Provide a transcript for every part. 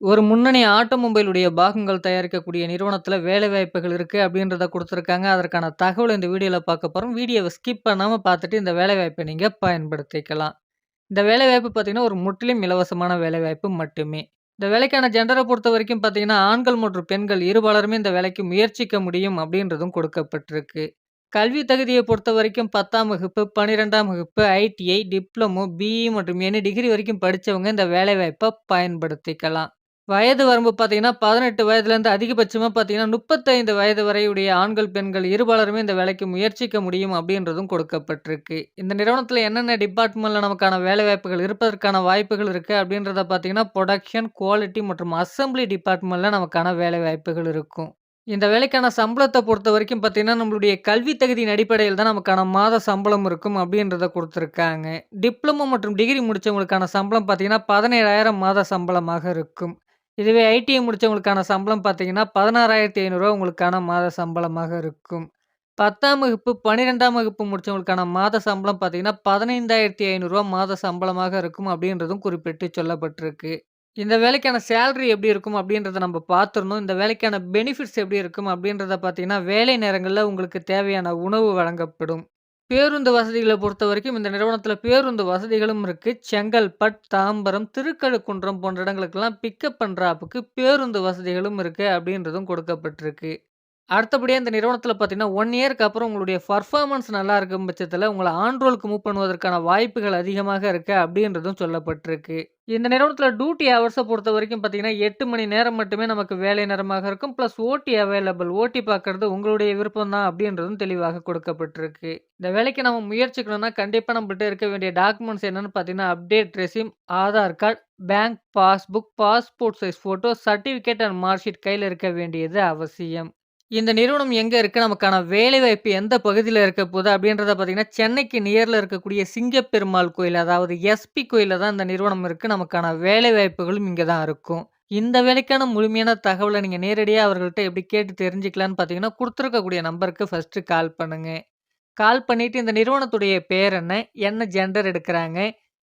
ஒரு முன்னணி ஆட்டோமொபைலுடைய பாகங்கள் தயாரிக்கக்கூடிய நிறுவனத்தில வேலைவாய்ப்புகள் இருக்கு அப்படின்றத குடுத்துருக்காங்க. அதற்கான தகவலை இந்த வீடியோல பார்க்க போறோம். வீடியோவ ஸ்கிப் பண்ணாம பார்த்துட்டு இந்த வேலைவாய்ப்ப நீங்க பயன்படுத்திக்கலாம். இந்த வேலைவாய்ப்பு பார்த்தீங்கன்னா, ஒரு முற்றிலும் இலவசமான வேலைவாய்ப்பு மட்டுமே. இந்த வேலைக்கான ஜெண்டர பொறுத்தவரைக்கும் பார்த்தீங்கன்னா, ஆண்கள் மற்றும் பெண்கள் இருபாலருமே இந்த வேலைக்கு முயற்சிக்க முடியும் அப்படின்றதும் கொடுக்கப்பட்டிருக்கு. கல்வி தகுதிய பொறுத்தவரைக்கும் 10ஆம் வகுப்பு, 12ஆம் வகுப்பு, ஐடிஐ, டிப்ளமோ, பிஇ மற்றும் எனி டிகிரி வரைக்கும் படிச்சவங்க இந்த வேலைவாய்ப்ப பயன்படுத்திக்கலாம். வயது வரம்பு பார்த்தீங்கன்னா, பதினெட்டு வயதுலேருந்து அதிகபட்சமாக பார்த்தீங்கன்னா, 35 வயது வரையுடைய ஆண்கள், பெண்கள் இருபாலருமே இந்த வேலைக்கு முயற்சிக்க முடியும் அப்படின்றதும் கொடுக்கப்பட்டிருக்கு. இந்த நிறுவனத்தில் என்னென்ன டிபார்ட்மெண்ட்டில் நமக்கான வேலைவாய்ப்புகள் இருப்பதற்கான வாய்ப்புகள் இருக்குது அப்படின்றத பார்த்தீங்கன்னா, புரொடக்ஷன், குவாலிட்டி மற்றும் அசெம்பிளி டிபார்ட்மெண்ட்டில் நமக்கான வேலைவாய்ப்புகள் இருக்கும். இந்த வேலைக்கான சம்பளத்தை பொறுத்த வரைக்கும் பார்த்தீங்கன்னா, நம்மளுடைய கல்வி தகுதியின் அடிப்படையில் தான் நமக்கான மாத சம்பளம் இருக்கும் அப்படின்றத கொடுத்துருக்காங்க டிப்ளமோ மற்றும் டிகிரி முடிச்சவங்களுக்கான சம்பளம் பார்த்தீங்கன்னா, 17,000 மாத சம்பளமாக இருக்கும். இதுவே ஐடிஐ முடித்தவங்களுக்கான சம்பளம் பார்த்தீங்கன்னா, 16,500 உங்களுக்கான மாத சம்பளமாக இருக்கும். 10ஆம் வகுப்பு, 12ஆம் வகுப்பு முடித்தவங்களுக்கான மாத சம்பளம் பார்த்தீங்கன்னா, 15,500 மாத சம்பளமாக இருக்கும் அப்படின்றதும் குறிப்பிட்டு சொல்லப்பட்டிருக்கு. இந்த வேலைக்கான சேலரி எப்படி இருக்கும் அப்படின்றத நம்ம பார்த்துருந்தோம் இந்த வேலைக்கான பெனிஃபிட்ஸ் எப்படி இருக்கும் அப்படின்றத பார்த்தீங்கன்னா, வேலை நேரங்களில் உங்களுக்கு தேவையான உணவு வழங்கப்படும். பேருந்து வசதிகளை பொறுத்த வரைக்கும் இந்த நிறுவனத்தில் பேருந்து வசதிகளும் இருக்குது செங்கல்பட், தாம்பரம், திருக்கழுக்குன்றம் போன்ற இடங்களுக்கெல்லாம் பிக்கப் பண்ணுறாப்புக்கு பேருந்து வசதிகளும் இருக்குது அப்படின்றதும் கொடுக்கப்பட்டிருக்கு. அடுத்தபடியாக இந்த நிறுவனத்தில் பார்த்தீங்கன்னா, ஒன் இயர்க்கு அப்புறம் உங்களுடைய பெர்ஃபார்மன்ஸ் நல்லா இருக்கும் பட்சத்தில் உங்களை ஆண்ட்ரோலுக்கு மூவ் பண்ணுவதற்கான வாய்ப்புகள் அதிகமாக இருக்குது அப்படின்றதும் சொல்லப்பட்டிருக்கு. இந்த நிறுவனத்தில் டியூட்டி பொறுத்த வரைக்கும் பார்த்தீங்கன்னா, எட்டு மணி நேரம் மட்டுமே நமக்கு வேலை நேரமாக இருக்கும். ப்ளஸ் ஓட்டி அவைலபிள். ஓட்டி பார்க்கறது உங்களுடைய விருப்பம் தான் அப்படின்றதும் தெளிவாக கொடுக்கப்பட்டிருக்கு. இந்த வேலைக்கு நம்ம முயற்சிக்கணும்னா, கண்டிப்பாக நம்மகிட்ட இருக்க வேண்டிய டாக்குமெண்ட்ஸ் என்னென்னு பார்த்தீங்கன்னா, update resume Aadhaar card bank passbook, passport size photo, certificate and marksheet கையில் இருக்க வேண்டியது அவசியம். இந்த நிறுவனம் எங்கே இருக்குது நமக்கான வேலைவாய்ப்பு எந்த பகுதியில் இருக்க போகுது? அப்படின்றத பார்த்தீங்கன்னா, சென்னைக்கு நியரில் இருக்கக்கூடிய சிங்கப்பெருமாள் கோயில், அதாவது எஸ்பி கோயிலில் தான் இந்த நிறுவனம் இருக்குது நமக்கான வேலைவாய்ப்புகளும் இங்கே தான் இருக்கும். இந்த வேலைக்கான முழுமையான தகவலை நீங்கள் நேரடியாக அவர்கள்ட்ட எப்படி கேட்டு தெரிஞ்சுக்கலான்னு பார்த்தீங்கன்னா, கொடுத்துருக்கக்கூடிய நம்பருக்கு ஃபர்ஸ்ட்டு கால் பண்ணுங்கள் கால் பண்ணிவிட்டு இந்த நிறுவனத்துடைய பேர் என்ன? என்ன ஜெண்டர் எடுக்கிறாங்க?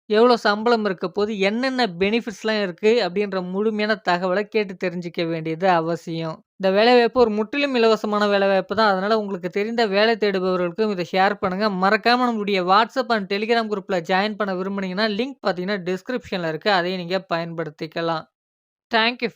எவ்வளோ சம்பளம் இருக்க போது? என்னென்ன பெனிஃபிட்ஸ்லாம் இருக்குது அப்படின்ற முழுமையான தகவலை கேட்டு தெரிஞ்சுக்க வேண்டியது அவசியம். இந்த வேலைவாய்ப்பு ஒரு முற்றிலும் இலவசமான வேலைவாய்ப்பு தான். அதனால் உங்களுக்கு தெரிந்த வேலை தேடுபவர்களுக்கும் இதை ஷேர் பண்ணுங்க. மறக்காமல் நம்மளுடைய வாட்ஸ்அப் அண்ட் டெலிகிராம் குரூப்பில் ஜாயின் பண்ண விரும்புனீங்கன்னா, லிங்க் பார்த்தீங்கன்னா டிஸ்கிரிப்ஷனில் இருக்குது அதையும் நீங்கள் பயன்படுத்திக்கலாம். Thank you